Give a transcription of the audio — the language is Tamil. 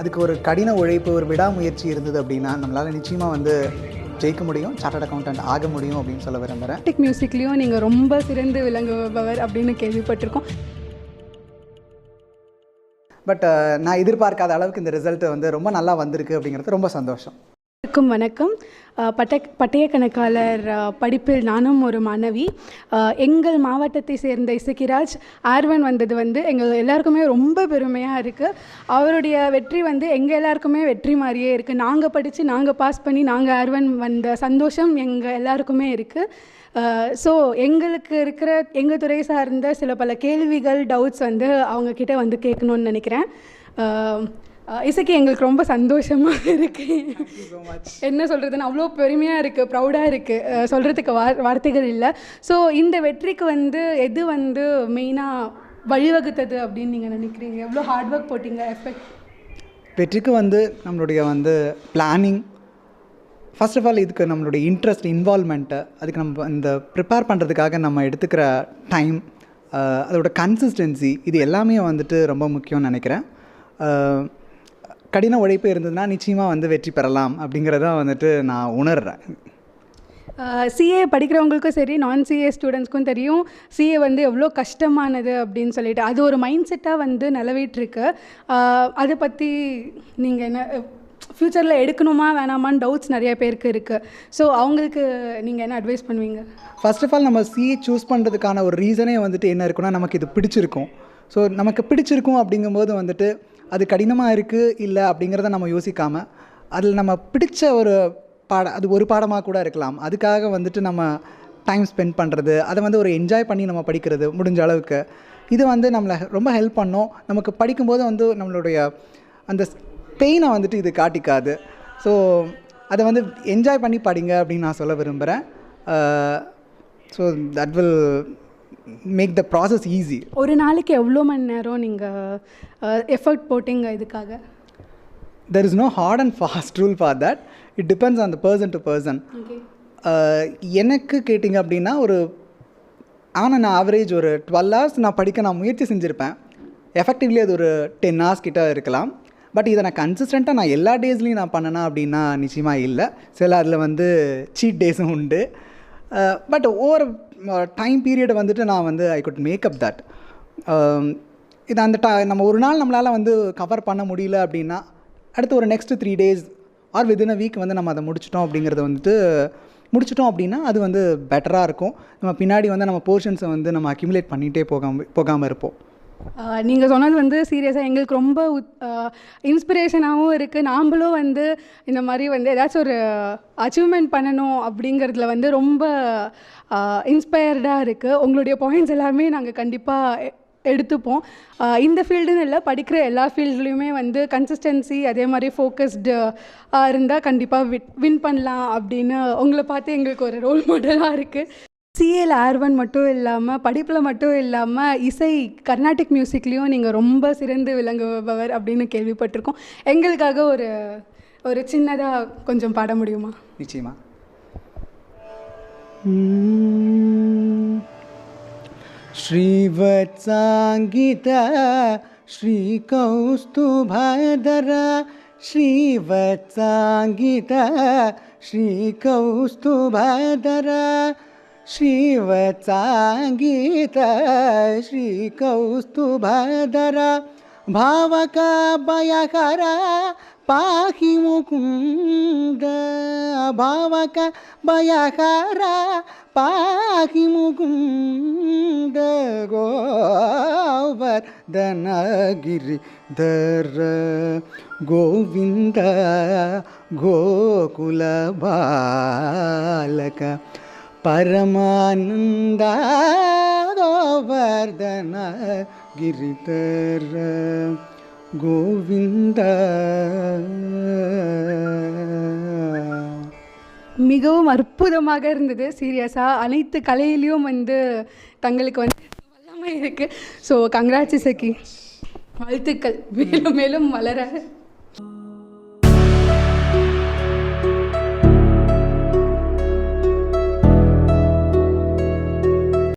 அதுக்கு ஒரு கடின உழைப்பு ஒரு விடாமுயற்சி இருந்தது அப்படின்னா நம்மளால் நிச்சயமாக வந்து ஜெயிக்க முடியும் சார்ட்டர்ட் அக்கௌண்டன்ட் ஆக முடியும் அப்படின்னு சொல்ல விரும்புகிறேன் டெக் மியூசிக்லேயும் நீங்கள் ரொம்ப சிறந்து விளங்குபவர் அப்படின்னு கேள்விப்பட்டிருக்கோம். பட் நான் எதிர்பார்க்காத அளவுக்கு இந்த ரிசல்ட் வந்து ரொம்ப நல்லா வந்திருக்கு அப்படிங்கிறது ரொம்ப சந்தோஷம். வணக்கம். வணக்கம் பட்ட பட்டய கணக்காளர் படிப்பில் நானும் ஒரு மாணவி. எங்கள் மாவட்டத்தை சேர்ந்த இசக்கிராஜ் ஆர்வன் வந்தது வந்து எங்கள் எல்லாருக்குமே ரொம்ப பெருமையாக இருக்குது அவருடைய வெற்றி வந்து எங்கள் எல்லாருக்குமே வெற்றி மாதிரியே இருக்குது நாங்கள் படித்து நாங்கள் பாஸ் பண்ணி நாங்கள் ஆர்வன் வந்த சந்தோஷம் எங்கள் எல்லாருக்குமே இருக்குது ஸோ எங்களுக்கு இருக்கிற எங்கள் துறை சார்ந்த சில பல கேள்விகள் டவுட்ஸ் வந்து அவங்கக்கிட்ட வந்து கேட்கணும்னு நினைக்கிறேன். இசைக்கு எங்களுக்கு ரொம்ப சந்தோஷமாக இருக்குது என்ன சொல்கிறதுன்னு அவ்வளோ பெருமையாக இருக்குது ப்ரௌடாக இருக்குது சொல்கிறதுக்கு வார் வார்த்தைகள் இல்லை. ஸோ இந்த வெற்றிக்கு வந்து எது வந்து மெயினாக வழிவகுத்தது அப்படின்னு நீங்கள் நினைக்கிறீங்க? எவ்வளோ ஹார்ட் ஒர்க் போட்டீங்க எஃபெக்ட் வெற்றிக்கு வந்து நம்மளுடைய வந்து பிளானிங் ஃபர்ஸ்ட் ஆஃப் ஆல் இதுக்கு நம்மளுடைய இன்ட்ரெஸ்ட் இன்வால்மெண்ட்டு அதுக்கு நம்ம இந்த ப்ரிப்பேர் பண்ணுறதுக்காக நம்ம எடுத்துக்கிற டைம் அதோட கன்சிஸ்டன்சி இது எல்லாமே வந்துட்டு ரொம்ப முக்கியம்னு நினைக்கிறேன். கடின உழைப்பு இருந்ததுன்னா நிச்சயமாக வந்து வெற்றி பெறலாம் அப்படிங்கிறத வந்துட்டு நான் உணர்கிறேன் சிஏ படிக்கிறவங்களுக்கும் சரி நான் சிஏ ஸ்டூடெண்ட்ஸ்க்கும் தெரியும். சிஏ வந்து எவ்வளோ கஷ்டமானது அப்படின்னு சொல்லிட்டு அது ஒரு மைண்ட் செட்டாக வந்து நிலவிட்டுருக்கு. அதை பற்றி நீங்கள் என்ன ஃப்யூச்சரில் எடுக்கணுமா வேணாமான்னு டவுட்ஸ் நிறைய பேருக்கு இருக்குது ஸோ அவங்களுக்கு நீங்கள் என்ன அட்வைஸ் பண்ணுவீங்க? ஃபர்ஸ்ட் ஆஃப் ஆல் நம்ம சிஏ சூஸ் பண்ணுறதுக்கான ஒரு ரீசனே வந்துட்டு என்ன இருக்குன்னா நமக்கு இது பிடிச்சிருக்கும். ஸோ நமக்கு பிடிச்சிருக்கும் அப்படிங்கும்போது வந்துட்டு அது கடினமாக இருக்குது இல்லை அப்படிங்கிறத நம்ம யோசிக்காமல் அதில் நம்ம பிடிச்ச ஒரு பாட அது ஒரு பாடமாக கூட இருக்கலாம். அதுக்காக வந்துட்டு நம்ம டைம் ஸ்பெண்ட் பண்ணுறது அதை வந்து ஒரு என்ஜாய் பண்ணி நம்ம படிக்கிறது முடிஞ்ச அளவுக்கு. இது வந்து நம்மளை ரொம்ப ஹெல்ப் பண்ணும். நமக்கு படிக்கும்போது வந்து நம்மளுடைய அந்த பெயினை வந்துட்டு இது காட்டிக்காது. ஸோ அதை வந்து என்ஜாய் பண்ணி படிங்க அப்படின்னு நான் சொல்ல விரும்புகிறேன் so that will make the process easy ஒரு நாளைக்கு எவ்வளோ மணி நேரம் நீங்கள் எஃபர்ட் போட்டீங்க இதுக்காக? There is no hard and fast rule for that it depends on the person to person எனக்கு கேட்டிங்க அப்படின்னா ஒரு ஆனால் நான் ஆவரேஜ் ஒரு டுவெல் ஹவர்ஸ் நான் படிக்க நான் முயற்சி செஞ்சுருப்பேன். எஃபெக்டிவ்லி அது ஒரு டென் ஹவர்ஸ் கிட்ட இருக்கலாம். பட் இதை நான் கன்சிஸ்டண்ட்டாக நான் எல்லா டேஸ்லையும் நான் பண்ணேனா அப்படின்னா நிச்சயமாக இல்லை. சில அதில் வந்து சீட் டேஸும் உண்டு. பட் ஓவர் டைம் பீரியட் வந்துட்டு நான் வந்து ஐ குட் மேக்கப் தட் இது அந்த ட நம்ம ஒரு நாள் நம்மளால் வந்து கவர் பண்ண முடியல அப்படின்னா அடுத்து ஒரு next three days or within a week வந்து நம்ம அதை முடிச்சிட்டோம் அப்படிங்கிறத வந்துட்டு முடிச்சிட்டோம் அப்படின்னா அது வந்து பெட்டராக இருக்கும். நம்ம பின்னாடி வந்து நம்ம போர்ஷன்ஸை வந்து நம்ம அக்யூமுலேட் பண்ணிகிட்டே போகாமல் போகாமல் இருப்போம். நீங்கள் சொன்னது வந்து சீரியஸாக எங்களுக்கு ரொம்ப இன்ஸ்பிரேஷனாகவும் இருக்குது நாம்ளும் வந்து இந்த மாதிரி வந்து ஏதாச்சும் ஒரு அச்சீவ்மெண்ட் பண்ணணும் அப்படிங்கிறதுல வந்து ரொம்ப இன்ஸ்பயர்டாக இருக்குது உங்களுடைய பாயிண்ட்ஸ் எல்லாமே நாங்கள் கண்டிப்பாக எடுத்துப்போம். இந்த ஃபீல்டுன்னு இல்லை படிக்கிற எல்லா ஃபீல்ட்லேயுமே வந்து கன்சிஸ்டன்சி அதே மாதிரி ஃபோக்கஸ்டு இருந்தால் கண்டிப்பாக வின் பண்ணலாம் அப்படின்னு உங்களை பார்த்து எங்களுக்கு ஒரு ரோல் மாடலாக இருக்குது சிஎல் ஆர்வன் மட்டும் இல்லாமல் படிப்பில் மட்டும் இல்லாமல் இசை கர்நாடிக் மியூசிக்லேயும் நீங்கள் ரொம்ப சிறந்து விளங்குபவர் அப்படின்னு கேள்விப்பட்டிருக்கோம். எங்களுக்காக ஒரு ஒரு சின்னதாக கொஞ்சம் பாட முடியுமா? நிச்சயமா. ஸ்ரீவத் சாங்கித ஸ்ரீ கௌஸ்துபதர ஸ்ரீவத் சாங்கித ஸ்ரீ கௌஸ்துபதர श्रीवत्साङ्गित श्रीकौस्तुभधर भावकाभयकर पाहि मुकुन्द भावक भयकर पाहि मुकुन्द गोवर्धनगिरिधर गोविन्द गोकुलबालक பரமானந்தாதோவர்தன கிரிதர் கோவிந்த. மிகவும் அற்புதமாக இருந்தது சீரியஸாக அனைத்து கலையிலையும் வந்து தங்களுக்கு வந்து வல்லமை இருக்குது ஸோ கங்க்ராட்சி சக்கி வாழ்த்துக்கள். மேலும் மேலும் வளர.